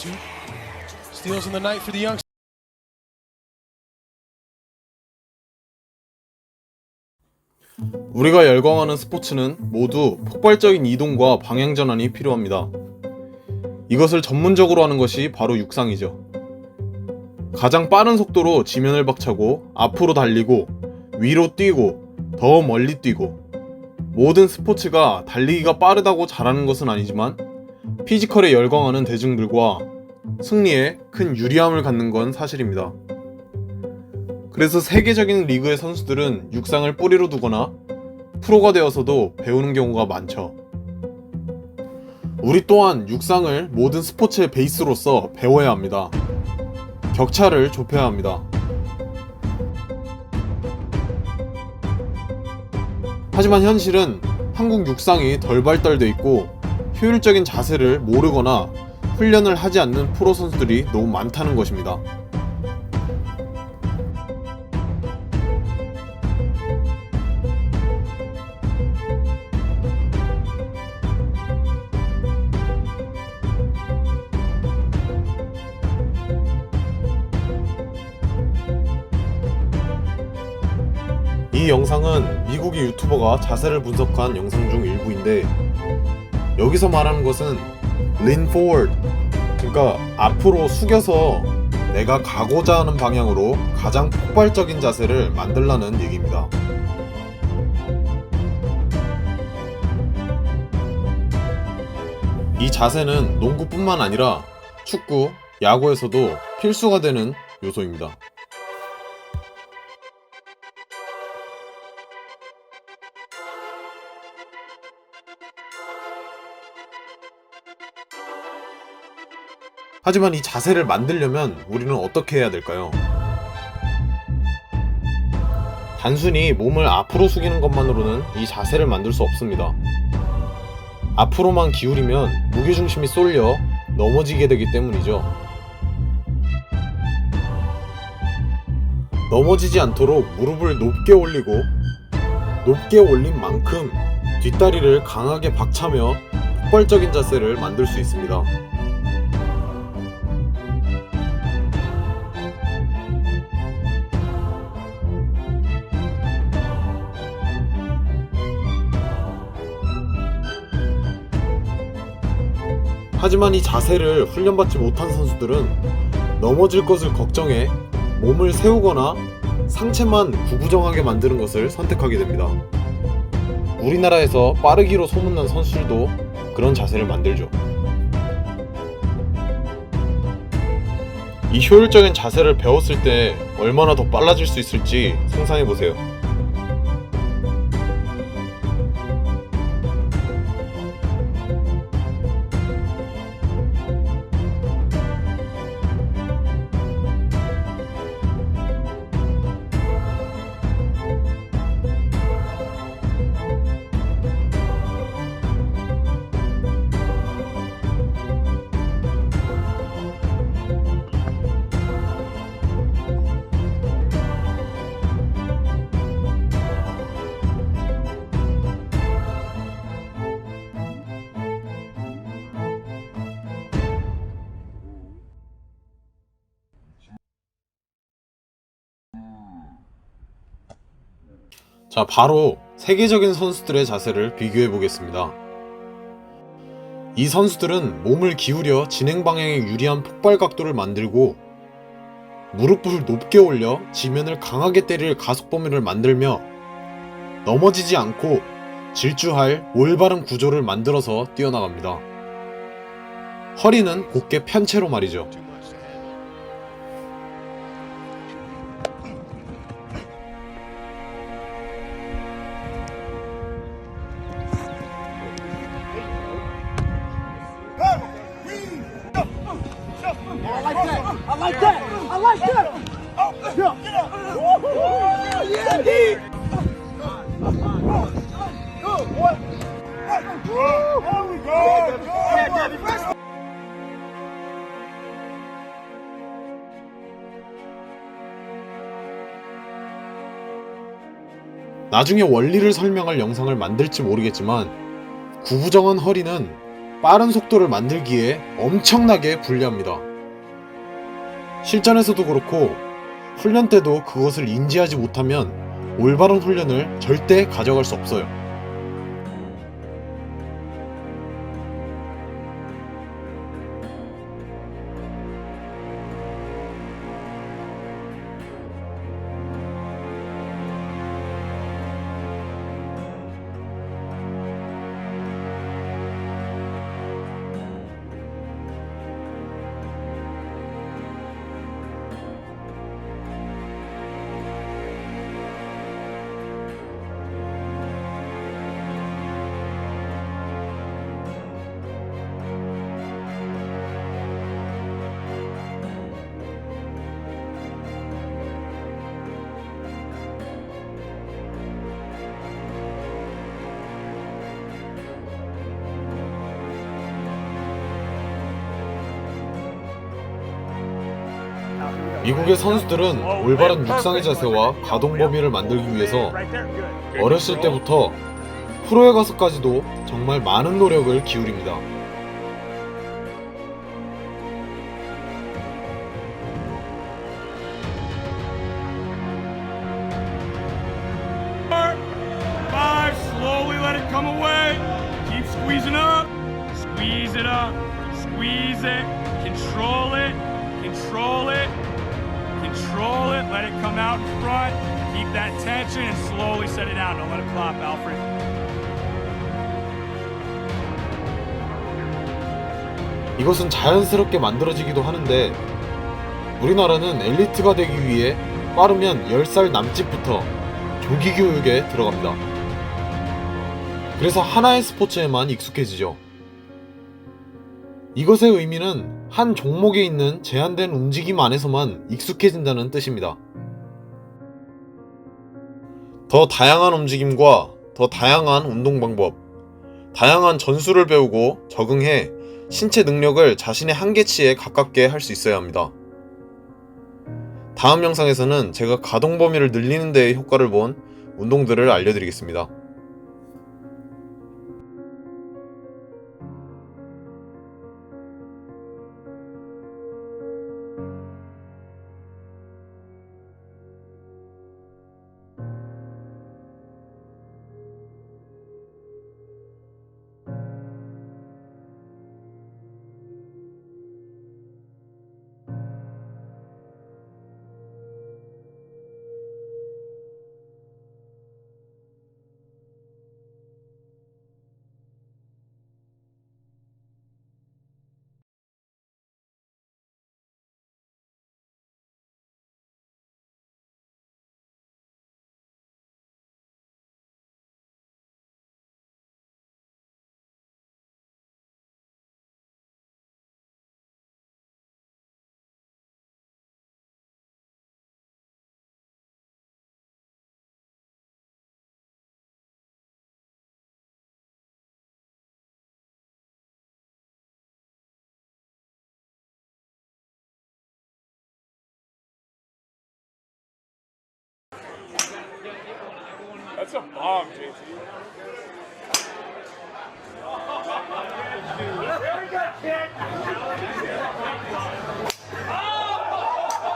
Two steals in the night for the youngsters. 우리가 열광하는 스포츠는 모두 폭발적인 이동과 방향 전환이 필요합니다. 이것을 전문적으로 하는 것이 바로 육상이죠. 가장 빠른 속도로 지면을 박차고 앞으로 달리고 위로 뛰고 더 멀리 뛰고 모든 스포츠가 달리기가 빠르다고 잘하는 것은 아니지만 피지컬에 열광하는 대중들과 승리에 큰 유리함을 갖는 건 사실입니다. 그래서 세계적인 리그의 선수들은 육상을 뿌리로 두거나 프로가 되어서도 배우는 경우가 많죠. 우리 또한 육상을 모든 스포츠의 베이스로서 배워야 합니다. 격차를 좁혀야 합니다. 하지만 현실은 한국 육상이 덜 발달돼 있고 효율적인 자세를 모르거나 훈련을 하지 않는 프로 선수들이 너무 많다는 것입니다. 이 영상은 미국의 유튜버가 자세를 분석한 영상 중 일부인데 여기서 말하는 것은 lean forward 그러니까 앞으로 숙여서 내가 가고자 하는 방향으로 가장 폭발적인 자세를 만들라는 얘기입니다. 이 자세는 농구뿐만 아니라 축구, 야구에서도 필수가 되는 요소입니다. 하지만 이 자세를 만들려면 우리는 어떻게 해야 될까요? 단순히 몸을 앞으로 숙이는 것만으로는 이 자세를 만들 수 없습니다. 앞으로만 기울이면 무게중심이 쏠려 넘어지게 되기 때문이죠. 넘어지지 않도록 무릎을 높게 올리고 높게 올린 만큼 뒷다리를 강하게 박차며 폭발적인 자세를 만들 수 있습니다. 하지만 이 자세를 훈련받지 못한 선수들은 넘어질 것을 걱정해 몸을 세우거나 상체만 구부정하게 만드는 것을 선택하게 됩니다. 우리나라에서 빠르기로 소문난 선수들도 그런 자세를 만들죠. 이 효율적인 자세를 배웠을 때 얼마나 더 빨라질 수 있을지 상상해 보세요. 자, 바로 세계적인 선수들의 자세를 비교해 보겠습니다. 이 선수들은 몸을 기울여 진행 방향에 유리한 폭발 각도를 만들고 무릎을 높게 올려 지면을 강하게 때릴 가속 범위를 만들며 넘어지지 않고 질주할 올바른 구조를 만들어서 뛰어나갑니다. 허리는 곧게 편 채로 말이죠. That. I like that. Yeah. Woo-hoo. Yeah, D. Good. What? There we go. Yeah, Debbie. Rest. 나중에 원리를 설명할 영상을 만들지 모르겠지만 구부정한 허리는 빠른 속도를 만들기에 엄청나게 불리합니다. 실전에서도 그렇고 훈련 때도 그것을 인지하지 못하면 올바른 훈련을 절대 가져갈 수 없어요. 미국의 선수들은 올바른 육상의 자세와 가동 범위를 만들기 위해서 어렸을 때부터 프로에 가서까지도 정말 많은 노력을 기울입니다. Squeeze it. Control it. Control. Control it. Let it come out front. Keep that tension and slowly set it down. Don't let it flop, Alfred. 이것은 자연스럽게 만들어지기도 하는데 우리나라는 엘리트가 되기 위해 빠르면 10살 남짓부터 조기 교육에 들어갑니다. 그래서 하나의 스포츠에만 익숙해지죠. 이것의 의미는 한 종목에 있는 제한된 움직임 안에서만 익숙해진다는 뜻입니다. 더 다양한 움직임과 더 다양한 운동 방법, 다양한 전술을 배우고 적응해 신체 능력을 자신의 한계치에 가깝게 할 수 있어야 합니다. 다음 영상에서는 제가 가동 범위를 늘리는 데의 효과를 본 운동들을 알려드리겠습니다. That's a bomb, JT. Very good, kid.